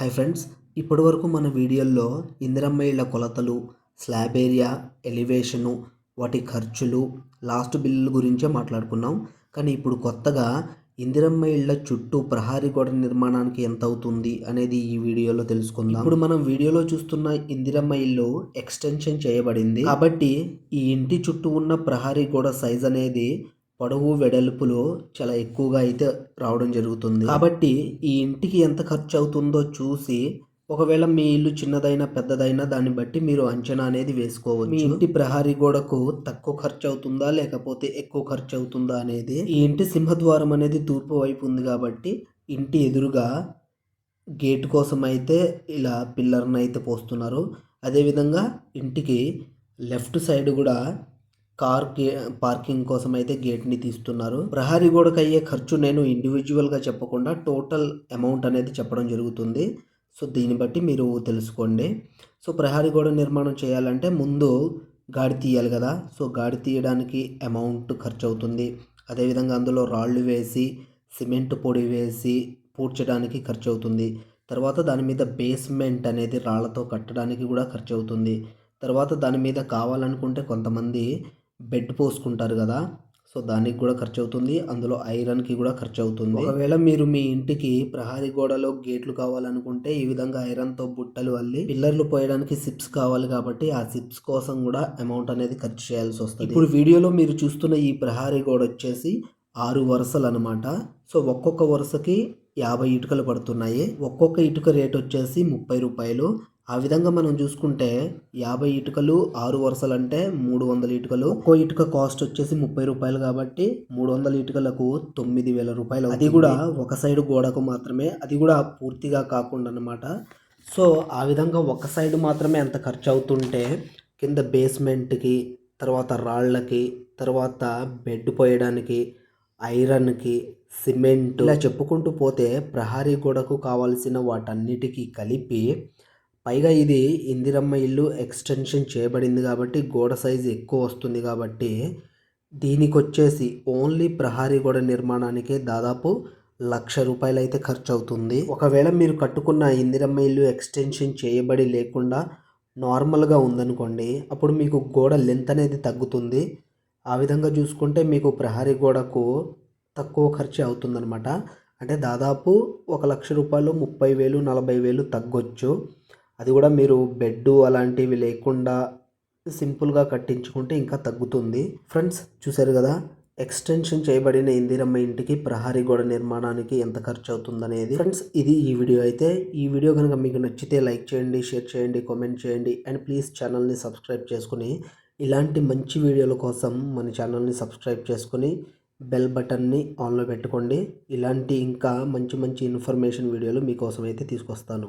Hi friends ఇప్పటివరకు మన వీడియోల్లో ఇందిరమ్మ ఇళ్ళ కొలతలు స్లాబ్ ఏరియా ఎలివేషను వాటి ఖర్చులు లాస్ట్ బిల్లుల గురించే మాట్లాడుకున్నాం. కానీ ఇప్పుడు కొత్తగా ఇందిరమ్మ ఇళ్ళ చుట్టూ ప్రహారీ గోడ నిర్మాణానికి ఎంత అవుతుంది అనేది ఈ వీడియోలో తెలుసుకుందాం. ఇప్పుడు మనం వీడియోలో చూస్తున్న ఇందిరమ్మ ఇల్లు ఎక్స్టెన్షన్ చేయబడింది. కాబట్టి ఈ ఇంటి చుట్టూ ఉన్న ప్రహారీ గోడ సైజ్ అనేది పొడవు వెడల్పులో చాలా ఎక్కువగా అయితే రావడం జరుగుతుంది. కాబట్టి ఈ ఇంటికి ఎంత ఖర్చు అవుతుందో చూసి ఒకవేళ మీ ఇల్లు చిన్నదైనా పెద్దదైనా దాన్ని బట్టి మీరు అంచనా అనేది వేసుకోవచ్చు. మీ ఇంటి ప్రహారీ గోడకు తక్కువ ఖర్చు అవుతుందా లేకపోతే ఎక్కువ ఖర్చు అవుతుందా అనేది ఈ ఇంటి సింహద్వారం అనేది తూర్పు వైపు ఉంది కాబట్టి ఇంటి ఎదురుగా గేట్ కోసం అయితే ఇలా పిల్లర్ని అయితే పోస్తున్నారు. అదేవిధంగా ఇంటికి లెఫ్ట్ సైడ్ కూడా కార్ పార్కింగ్ కోసం అయితే గేట్ని తీస్తున్నారు. ప్రహరీ గోడకు అయ్యే ఖర్చు నేను ఇండివిజువల్గా చెప్పకుండా టోటల్ అమౌంట్ అనేది చెప్పడం జరుగుతుంది. సో దీన్ని బట్టి మీరు తెలుసుకోండి. సో ప్రహరీ గోడ నిర్మాణం చేయాలంటే ముందు గాడి తీయాలి కదా. సో గాడి తీయడానికి అమౌంట్ ఖర్చు అవుతుంది అదేవిధంగా అందులో రాళ్ళు వేసి సిమెంట్ పొడి వేసి పూడ్చడానికి ఖర్చు అవుతుంది తర్వాత దాని మీద బేస్మెంట్ అనేది రాళ్ళతో కట్టడానికి కూడా ఖర్చు అవుతుంది తర్వాత దాని మీద కావాలనుకుంటే కొంతమంది బెడ్ పోసుకుంటారు కదా సో దానికి కూడా ఖర్చు అవుతుంది అందులో ఐరన్కి కూడా ఖర్చు అవుతుంది ఒకవేళ మీరు మీ ఇంటికి ప్రహారీ గోడలో గేట్లు కావాలనుకుంటే ఈ విధంగా ఐరన్తో బుట్టలు అల్లి పిల్లర్లు పోయడానికి సిప్స్ కావాలి కాబట్టి ఆ సిప్స్ కోసం కూడా అమౌంట్ అనేది ఖర్చు చేయాల్సి వస్తుంది. ఇప్పుడు వీడియోలో మీరు చూస్తున్న ఈ ప్రహారీ గోడ వచ్చేసి ఆరు వరుసలు అనమాట సో ఒక్కొక్క వరుసకి యాభై ఇటుకలు పడుతున్నాయి. ఒక్కొక్క ఇటుక రేట్ వచ్చేసి ముప్పై రూపాయలు. ఆ విధంగా మనం చూసుకుంటే యాభై ఇటుకలు ఆరు వరుసలు అంటే మూడు వందల ఇటుకలు. ఒక్కో ఇటుక కాస్ట్ వచ్చేసి ముప్పై రూపాయలు కాబట్టి మూడు వందల ఇటుకలకు తొమ్మిది వేల రూపాయలు అది కూడా ఒక సైడ్ గోడకు మాత్రమే అది కూడా పూర్తిగా కాకుండా అనమాట సో ఆ విధంగా ఒక సైడ్ మాత్రమే ఎంత ఖర్చు అవుతుంటే కింద బేస్మెంట్కి తర్వాత రాళ్ళకి తర్వాత బెడ్ పోయడానికి ఐరన్కి సిమెంట్ ఇలా చెప్పుకుంటూ పోతే ప్రహారీ గోడకు కావాల్సిన వాటన్నిటికీ కలిపి పైగా ఇది ఇందిరమ్మ ఇల్లు ఎక్స్టెన్షన్ చేయబడింది కాబట్టి గోడ సైజు ఎక్కువ వస్తుంది కాబట్టి దీనికి వచ్చేసి ఓన్లీ ప్రహారీ గోడ నిర్మాణానికే దాదాపు లక్ష రూపాయలు అయితే ఖర్చు అవుతుంది ఒకవేళ మీరు కట్టుకున్న ఇందిరమ్మ ఇల్లు ఎక్స్టెన్షన్ చేయబడి లేకుండా నార్మల్గా ఉందనుకోండి అప్పుడు మీకు గోడ లెంత్ అనేది తగ్గుతుంది. ఆ విధంగా చూసుకుంటే మీకు ప్రహారీ గోడకు తక్కువ ఖర్చు అవుతుందన్నమాట. అంటే దాదాపు ఒక లక్ష రూపాయలు ముప్పై వేలు నలభై వేలు తగ్గొచ్చు. అది కూడా మీరు బెడ్ అలాంటివి లేకుండా సింపుల్గా కట్టించుకుంటే ఇంకా తగ్గుతుంది. ఫ్రెండ్స్ చూశారు కదా? ఎక్స్టెన్షన్ చేయబడిన ఇందిరమ్మ ఇంటికి ప్రహారీ గోడ నిర్మాణానికి ఎంత ఖర్చు అవుతుందనేది ఫ్రెండ్స్ ఇది ఈ వీడియో అయితే. ఈ వీడియో కనుక మీకు నచ్చితే లైక్ చేయండి షేర్ చేయండి కామెంట్ చేయండి అండ్ ప్లీజ్ ఛానల్ని సబ్స్క్రైబ్ చేసుకుని ఇలాంటి మంచి వీడియోల కోసం మన ఛానల్ని సబ్స్క్రైబ్ చేసుకుని బెల్ బటన్ని ఆన్లో పెట్టుకోండి. ఇలాంటి ఇంకా మంచి మంచి ఇన్ఫర్మేషన్ వీడియోలు మీకోసం అయితే తీసుకొస్తాను.